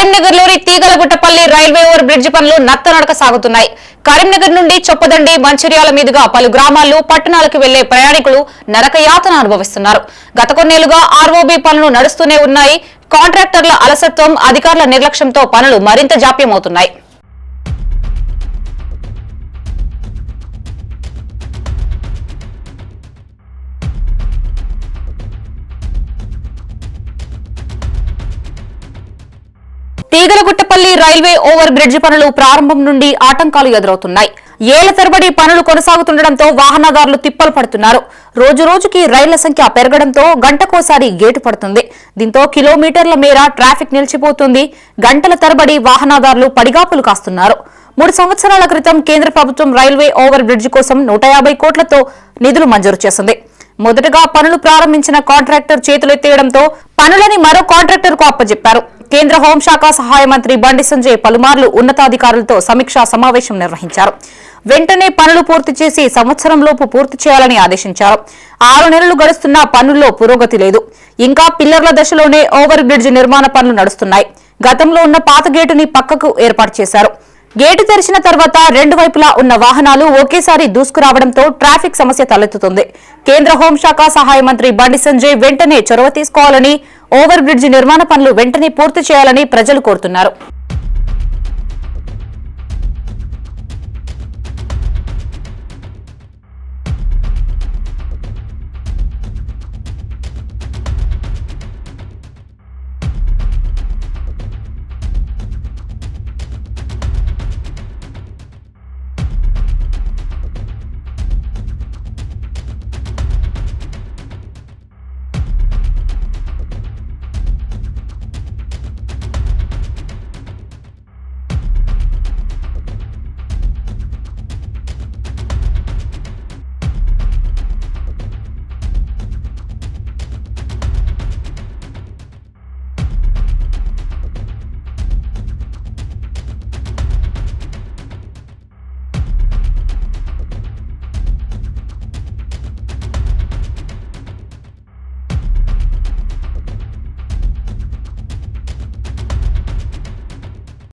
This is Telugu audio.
కరీంనగర్లోని తీగలగుట్టపల్లి రైల్వే ఓవర్ బ్రిడ్జి పనులు నత్తనడక సాగుతున్నాయి. కరీంనగర్ నుండి చొప్పదండి మంచిర్యాల మీదుగా పలు గ్రామాలు పట్టణాలకు వెళ్ళే ప్రయాణికులు నరకయాతన అనుభవిస్తున్నారు. గత కొన్నేళ్ళుగా ఆర్ఓబీ పనులు నడుస్తూనే ఉన్నాయి. కాంట్రాక్టర్ల అలసత్వం అధికారుల నిర్లక్ష్యంతో పనులు మరింత జాప్యమవుతున్నాయి. తీగలగుట్టపల్లి రైల్వే ఓవర్ బ్రిడ్జి పనులు ప్రారంభం నుండి ఆటంకాలు ఎదురవుతున్నాయి. ఏళ్ళ తరబడి పనులు కొనసాగుతుండటంతో వాహనదారులు తిప్పలు పడుతున్నారు. రోజు రోజుకి రైళ్ళ సంఖ్య పెరగడంతో గంటకోసారి గేటు పడుతుంది. దీంతో కిలోమీటర్ల మేర ట్రాఫిక్ నిలిచిపోతుంది. గంటల తరబడి వాహనదారులు పడిగాపులు కాస్తున్నారు. మూడు సంవత్సరాల క్రితం కేంద్ర ప్రభుత్వం రైల్వే ఓవర్ బ్రిడ్జ్ కోసం నూట యాభై కోట్లతో నిధులు మంజూరు చేసింది. మొదటగా పనులు ప్రారంభించిన కాంట్రాక్టర్ చేతులెత్తేయడంతో పనులని మరో కాంట్రాక్టర్కు అప్పజెప్పారు. కేంద్ర హోంశాఖ సహాయ మంత్రి బండి సంజయ్ పలుమార్లు ఉన్నతాధికారులతో సమీక్షా సమావేశం నిర్వహించారు. వెంటనే పనులు పూర్తి చేసి సంవత్సరంలోపు పూర్తి చేయాలని ఆదేశించారు. ఆరు నెలలు గడుస్తున్నా పనుల్లో పురోగతి లేదు. ఇంకా పిల్లర్ల దశలోనే ఓవర్ బ్రిడ్జ్ నిర్మాణ పనులు నడుస్తున్నాయి. గతంలో ఉన్న పాత గేటుని పక్కకు ఏర్పాటు చేశారు. గేటు తెరిచిన తర్వాత రెండు వైపులా ఉన్న వాహనాలు ఒకేసారి దూసుకురావడంతో ట్రాఫిక్ సమస్య తలెత్తుతుంది. కేంద్ర హోంశాఖ సహాయ మంత్రి బండి సంజయ్ వెంటనే చొరవ తీసుకోవాలని ఓవర్ బ్రిడ్జ్ నిర్మాణ పనులు వెంటనే పూర్తి చేయాలని ప్రజలు కోరుతున్నారు.